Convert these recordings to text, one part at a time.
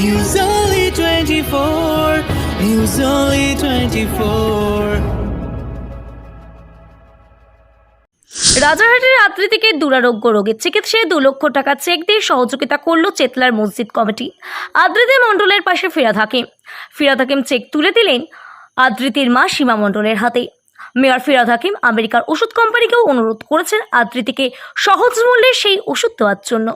News Only 24. News Only 24. রাজারহাটের আদ্রিতিকে দুরারোগ্য রোগের চিকিৎসায় দু লক্ষ টাকা চেক দিয়ে সহযোগিতা করল চেতলার মসজিদ কমিটি। আদ্রিতি মণ্ডলের পাশে ফিরাদ হাকিম। ফিরাদ হাকিম চেক তুলে দিলেন আদ্রিতির মা সীমা মণ্ডলের হাতে মেয়র ফিরাদ হাকিম আমেরিকার ওষুধ কোম্পানিকেও অনুরোধ করেছেন আদ্রিতিকে সহজ মূল্যে সেই ওষুধ দেওয়ার জন্য।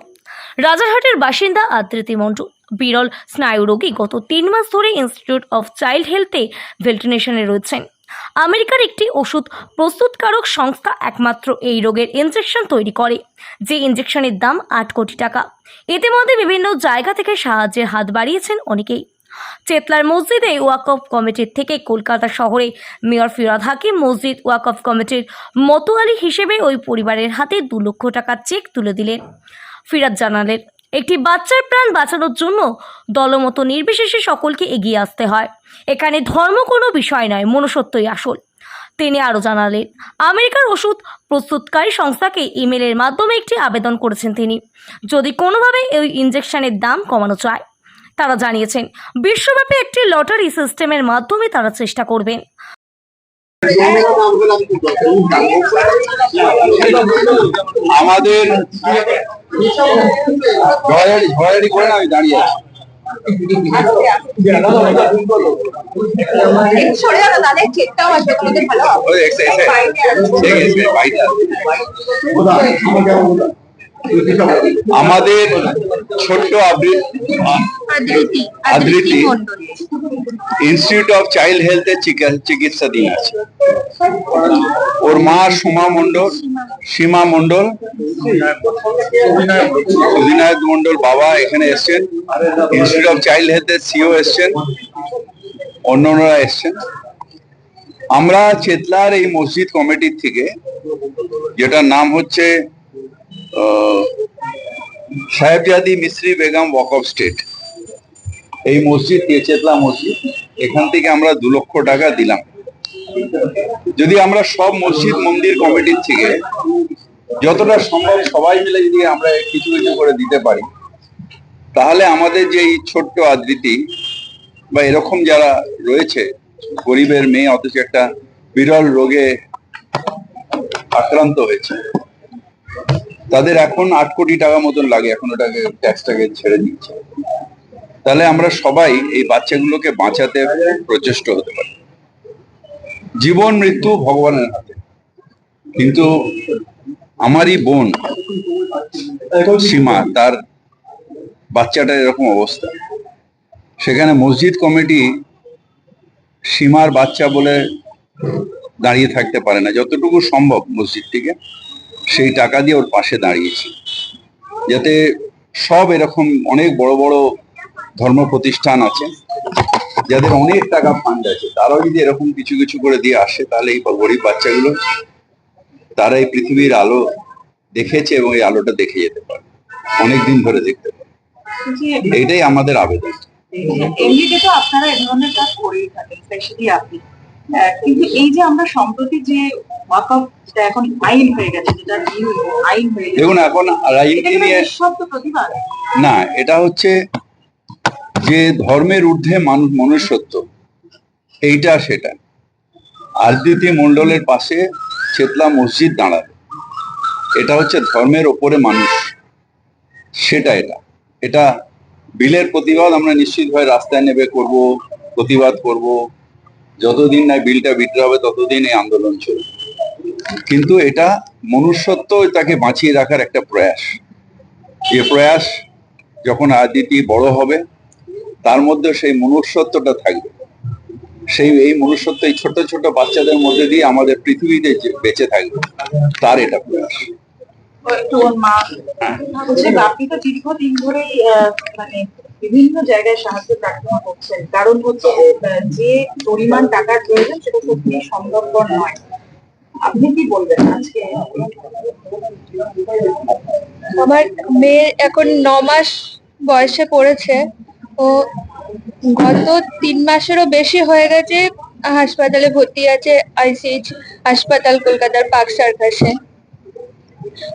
রাজারহাটের বাসিন্দা আদ্রিতি মণ্ডল। বিরল স্নায়ু রোগী গত তিন মাস ধরে ইনস্টিটিউট অফ চাইল্ড হেলথে ভেন্টিলেশনে রয়েছেন। আমেরিকার একটি ওষুধ প্রস্তুতকারক সংস্থা একমাত্র এই রোগের ইনজেকশন তৈরি করে, যে ইনজেকশনের দাম আট কোটি টাকা। ইতিমধ্যে বিভিন্ন জায়গা থেকে সাহায্যের হাত বাড়িয়েছেন অনেকেই। চেতলার মসজিদে ওয়াকফ কমিটির থেকে কলকাতা শহরে মেয়র ফিরাদ হাকিম মসজিদ ওয়াকফ কমিটির মতোয়ালি হিসেবে ওই পরিবারের হাতে দু লক্ষ টাকার চেক তুলে দিলেন। ফিরাদ জানালেন একটি বাচ্চার প্রাণ বাঁচানোর জন্য দলমত নির্বিশেষে সকলকে এগিয়ে আসতে হয়। এখানে ধর্ম কোনো বিষয় নয়, মনুষ্যত্বই আসল। তিনি আরও জানালেন, আমেরিকার ওষুধ প্রস্তুতকারী সংস্থাকে ইমেলের মাধ্যমে একটি আবেদন করেছেন তিনি। যদি কোনোভাবে এই ইঞ্জেকশনের দাম কমানো চায় তারা জানিয়েছেন, বিশ্বব্যাপী একটি লটারি সিস্টেমের মাধ্যমে তারা চেষ্টা করবেন। আমাদের ঝড়াঝড়ি করে আমি দাঁড়িয়ে আছি। ঠিক আছে। আমাদের ছোট্ট আবৃ- Adriti Adriti. Institute of child health এর চিকি- চিকিৎসাধীন আছে। ওর মা সুমা মন্ডল সীমা মন্ডল অধিনায়ক মন্ডল বাবা এখানে এসছেন। ইনস্টিটিউট অফ চাইল্ড হেলথ এর সিও এসছেন। অন্যান্যরা এসছেন। আমরা চেতলার এই মসজিদ কমিটির থেকে যেটার নাম হচ্ছে সাহেবজাদি মিস্ত্রি বেগম ওয়াক অফ স্টেট এই মসজিদ চেতলা মসজিদ, এখান থেকে আমরা দু লক্ষ টাকা দিলাম। যদি আমরা সব মসজিদ মন্দির কমিটির থেকে যতটা সম্ভব সবাই মিলে যদি আমরা কিছু কিছু করে দিতে পারি, তাহলে আমাদের যে এই ছোট্ট আদৃতি বা এরকম যারা রয়েছে, গরিবের মেয়ে অথচ একটা বিরল রোগে আক্রান্ত হয়েছে। তাদের এখন আট কোটি টাকা মতন লাগে, এখন ওটাকে ট্যাক্সটাকে ছেড়ে দিচ্ছে। তাহলে আমরা সবাই এই বাচ্চাগুলোকে বাঁচাতে প্রচেষ্ট হতে পারি। জীবন, মৃত্যু ভগবানের হাতে। কিন্তু আমারই বোন সীমা, তার বাচ্চাটা এরকম অবস্থা। সেখানে মসজিদ কমিটি সীমার বাচ্চা বলে দাঁড়িয়ে থাকতে পারে না, যতটুকু সম্ভব মসজিদ থেকে সেই টাকা দিয়ে ওর পাশে দাঁড়িয়েছি। যাতে সব এরকম অনেক বড় বড় ধর্ম প্রতিষ্ঠান আছে যাদের অনেক টাকা ফান্ড আছে। তারাও যদি এরকম কিছু কিছু করে দিয়ে আসে তাহলে এই গরিব বাচ্চাগুলো তারা এই পৃথিবীর আলো দেখেছে এবং এই আলোটা দেখে যেতে পারে। অনেক দিন ধরে দেখতে পারে। এটাই আমাদের আবেদন। এমনিতে তো আপনারা এ ধরনের কাজ করেই থাকেন স্পেশালি আপনি। কিন্তু এই যে আমরা সম্প্রতি যে ওয়াকআপ এখন আইন হয়ে গেছে যেটা আইন হয়ে গেছে দেখুন এখন রাজনীতি নিয়ে প্রতিবাদ। না এটা হচ্ছে যে ধর্মের ঊর্ধ্বে মানুষ মনুষ্যত্ব এইটা সেটা। আরদিতি মণ্ডলের পাশে চেতলা মসজিদ দাঁড়াবে। এটা হচ্ছে ধর্মের ওপরে মানুষ। সেটা এটা। এটা বিলের প্রতিবাদ আমরা নিশ্চিতভাবে রাস্তায় নেবে করব প্রতিবাদ করব। যতদিন না বিলটা বিদ্রোহ হবে ততদিন এই আন্দোলন চলবে। কিন্তু এটা মনুষ্যত্ব তাকে বাঁচিয়ে রাখার একটা প্রয়াস। যে প্রয়াস যখন আদিতি বড় হবে তার মধ্যে সেই মনুষ্যত্বটা থাকবে। সেই এই মনুষ্যত্ব এই ছোট ছোট বাচ্চাদের মধ্যে দিয়ে আমাদের পৃথিবীতে বেঁচে থাকবে তার এটা প্রয়াস। আপনি তো দীর্ঘদিন ধরেই মানে বিভিন্ন জায়গায় সাহায্য প্রার্থনা করছেন। কারণ হচ্ছে যে, পরিমাণ টাকার প্রয়োজন সেটা সত্যি সম্ভবপর নয়। আপনি কি বলবেন আজকে? আমার মেয়ে এখন ন মাস বয়সে পড়েছে। ও গত তিন মাসেরও বেশি হয়ে গেছে। হাসপাতালে ভর্তি আছে আইসিএইচ হাসপাতাল কলকাতার পাক সার্কাসে।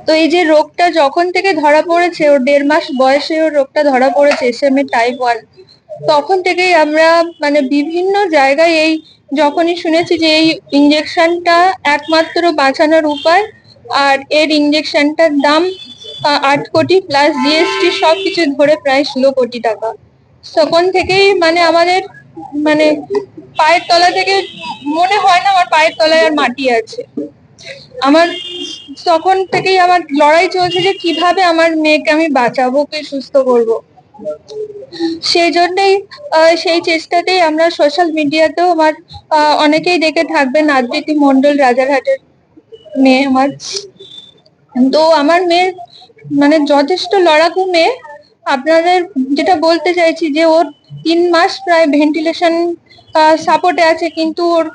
তো এই যে রোগটা যখন থেকে ধরা পড়েছে, ওর দেড় মাস বয়সে ওর রোগটা ধরা পড়েছে S M A type one তখন থেকেই আমরা মানে বিভিন্ন জায়গায় এই যখনই শুনেছি যে এই ইঞ্জেকশনটা একমাত্র বাঁচানোর উপায় আর এর ইঞ্জেকশনটার দাম আট কোটি প্লাস জিএসটি সব কিছু ধরে প্রায় ষোলো কোটি টাকা। তখন থেকেই মানে আমাদের মানে পায়ের তলা থেকে মনে হয় না আমার পায়ের তলায় আর মাটি আছে। আমার তখন থেকেই আমার লড়াই চলছে যে কীভাবে আমার মেয়েকে আমি বাঁচাবো, কি সুস্থ করব। সেই জন্যই সেই চেষ্টাতেই আমরা সোশ্যাল মিডিয়াতেও আমার অনেকেই দেখে থাকবেন, আদৃতি মন্ডল রাজারহাটের মেয়ে আমার। তো আমার মেয়ে মানে যথেষ্ট লড়াকু মেয়ে। আপনাদের যেটা বলতে চাইছি যে ওর তিন মাস প্রায় ভেন্টিলেশন সাপোর্টে আছে, কিন্তু ওর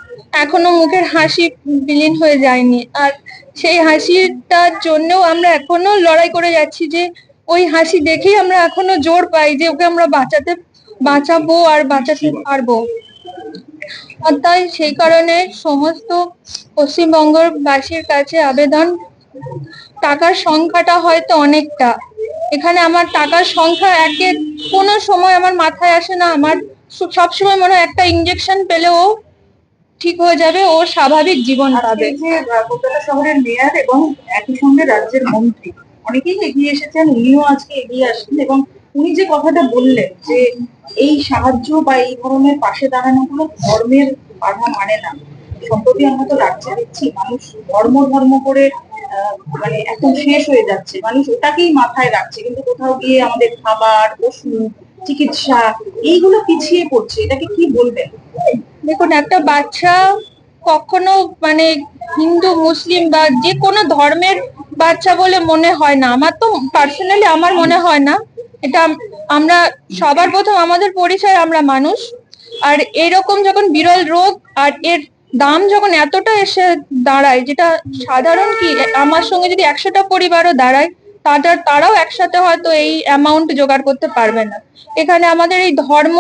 এখনও মুখের হাসি বিলীন হয়ে যায়নি। আর সেই হাসিটার জন্যও আমরা এখনও লড়াই করে যাচ্ছি যে, ওই হাসি দেখেই আমরা এখনও জোর পাই যে, ওকে আমরা বাঁচাতে, বাঁচাবো আর বাঁচাতে পারব। তাই সেই কারণে সমস্ত পশ্চিমবঙ্গবাসীর কাছে আবেদন, টাকার সংখ্যাটা হয়তো অনেকটা। এখানে আমার টাকার সংখ্যা একে কোনো সময় আমার মাথায় আসে না। আমার সব- সবসময় মনে হয় একটা ইঞ্জেকশন পেলেও ঠিক হয়ে যাবে ও স্বাভাবিক জীবন পাবে। যে কলকাতা শহরের মেয়র এবং একই সঙ্গে রাজ্যের মন্ত্রী অনেকেই এগিয়ে এসেছেন উনিও আজকে এগিয়ে আসছেন এবং উনি যে কথাটা বললেন যে এই সাহায্য বা এই ধরনের পাশে দাঁড়ানো গুলো ধর্মের বাধা মানে না। সম্প্রতি আমরা তো রাজ্যে দেখছি মানুষ ধর্ম ধর্ম করে আহ, মানে এখন শেষ হয়ে যাচ্ছে। মানুষ ওটাকেই মাথায় রাখছে কিন্তু কোথাও গিয়ে আমাদের খাবার ওষুধ চিকিৎসা এইগুলো পিছিয়ে পড়ছে। এটাকে কি বলবেন? দেখুন, একটা বাচ্চা কখনো মানে হিন্দু, মুসলিম বা যে কোনো ধর্মের বাচ্চা বলে মনে হয় না। আমার তো পার্সোনালি আমার মনে হয় না। এটা আমরা সবার প্রথম আমাদের পরিচয় আমরা মানুষ। আর এরকম যখন বিরল রোগ আর এর দাম যখন এতটা এসে দাঁড়ায়, যেটা সাধারণ কি আমার সঙ্গে যদি একশোটা পরিবারও দাঁড়ায় তারা তারাও একসাথে হয়তো এই অ্যামাউন্ট জোগাড় করতে পারবে না। এখানে আমাদের এই ধর্ম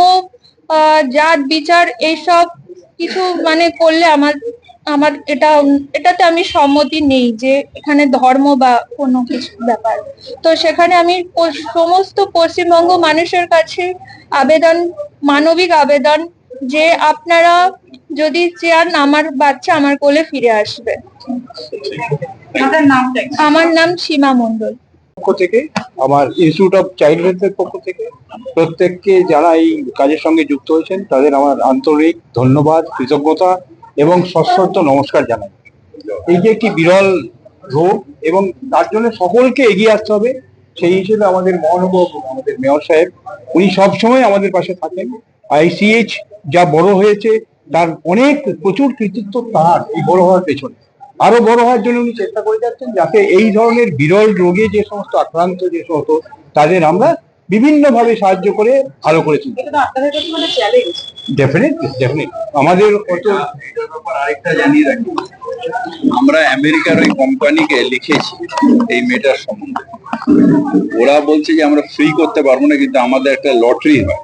জাত বিচার এইসব কিছু মানে করলে আমার আমার এটা এটাতে আমি সম্মতি নেই যে এখানে ধর্ম বা কোনো কিছু ব্যাপার। তো সেখানে আমি সমস্ত পশ্চিমবঙ্গ মানুষের কাছে আবেদন মানবিক আবেদন যে আপনারা যদি চান আমার বাচ্চা আমার কোলে ফিরে আসবে? আমার নাম সীমা মণ্ডল। পক্ষ থেকে, আমার ইনস্টিটিউট অফ চাইল্ড পক্ষ থেকে, প্রত্যেককে যারা এই কাজের সঙ্গে যুক্ত হয়েছেন, তাদের আমার আন্তরিক ধন্যবাদ, কৃতজ্ঞতা এবং সশ্রদ্ধ নমস্কার জানাই। এই যে একটি বিরল রোগ এবং তার জন্য সকলকে এগিয়ে আসতে হবে, সেই হিসেবে আমাদের মহানুভব আমাদের মেয়র সাহেব, উনি সবসময় আমাদের পাশে থাকেন। আইসিএইচ যা বড় হয়েছে, তার অনেক প্রচুর কৃতিত্ব তার এই বড় হওয়ার পেছনে। আরও বড় হওয়ার জন্য উনি চেষ্টা করে যাচ্ছেন যাতে এই ধরনের বিরল রোগে যে সমস্ত আক্রান্ত যে সমস্ত তাদের আমরা বিভিন্ন ভাবে সাহায্য করে ভালো করে তুলতে এটা তো আপনাদের কাছে মানে চ্যালেঞ্জ ডেফিনেট ডেফিনেট আমাদের আরেকটা জানিয়ে রাখি আমরা আমেরিকার ওই কোম্পানিকে লিখেছি এই মেটার সম্বন্ধে। ওরা বলছে যে আমরা ফ্রি করতে পারব না কিন্তু আমাদের একটা লটারি হয়।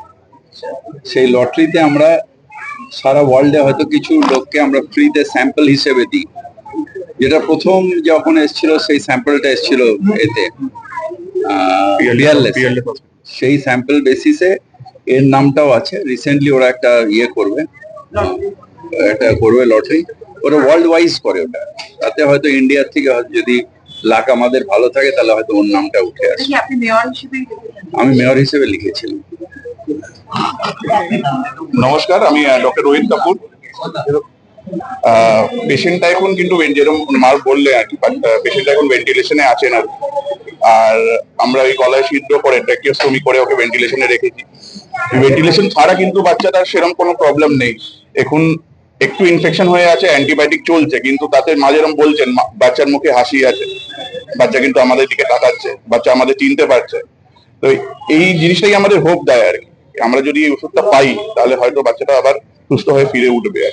সেই লটারিতে আমরা সারা ওয়ার্ল্ডে হয়তো কিছু লোককে আমরা ফ্রিতে স্যাম্পল হিসেবে দিই। যেটা প্রথম যখন এসেছিল সেই স্যাম্পলটা এসেছিল এতে সেই স্যাম্পল বেসিসে এর নামটাও আছে। রিসেন্টলি ওরা একটা ইয়ে করবে এটা করবে লটারি। ওরা ওয়ার্ল্ড ওয়াইজ করে ওটা। তাতে হয়তো ইন্ডিয়ার থেকে হয়তো যদি লাক আমাদের ভালো থাকে তাহলে হয়তো ওর নামটা উঠে আসে আমি মেয়র হিসেবে লিখেছিলাম। নমস্কার আমি ডক্টর রোহিত কাপুর পেশেন্টটা এখন কিন্তু যেরকম মার বললে আর কি পেশেন্ট এখন ভেন্টিলেশনে আছে না আর আমরা ওই গলায় ছিদ্র করে ট্র্যাকিওস্টমি করে ওকে ভেন্টিলেশনে রেখেছি। ভেন্টিলেশন ছাড়া কিন্তু বাচ্চাটার সেরকম কোনো প্রবলেম নেই। এখন একটু ইনফেকশন হয়ে আছে অ্যান্টিবায়োটিক চলছে, কিন্তু তাতে মা যেরকম বলছেন বাচ্চার মুখে হাসি আছে। বাচ্চা কিন্তু আমাদের দিকে তাকাচ্ছে, বাচ্চা আমাদের চিনতে পারছে। তো এই জিনিসটাই আমাদের হোপ দেয় আর কি। আমরা যদি এই ওষুধটা পাই, তাহলে হয়তো বাচ্চাটা আবার সুস্থ হয়ে ফিরে উঠবে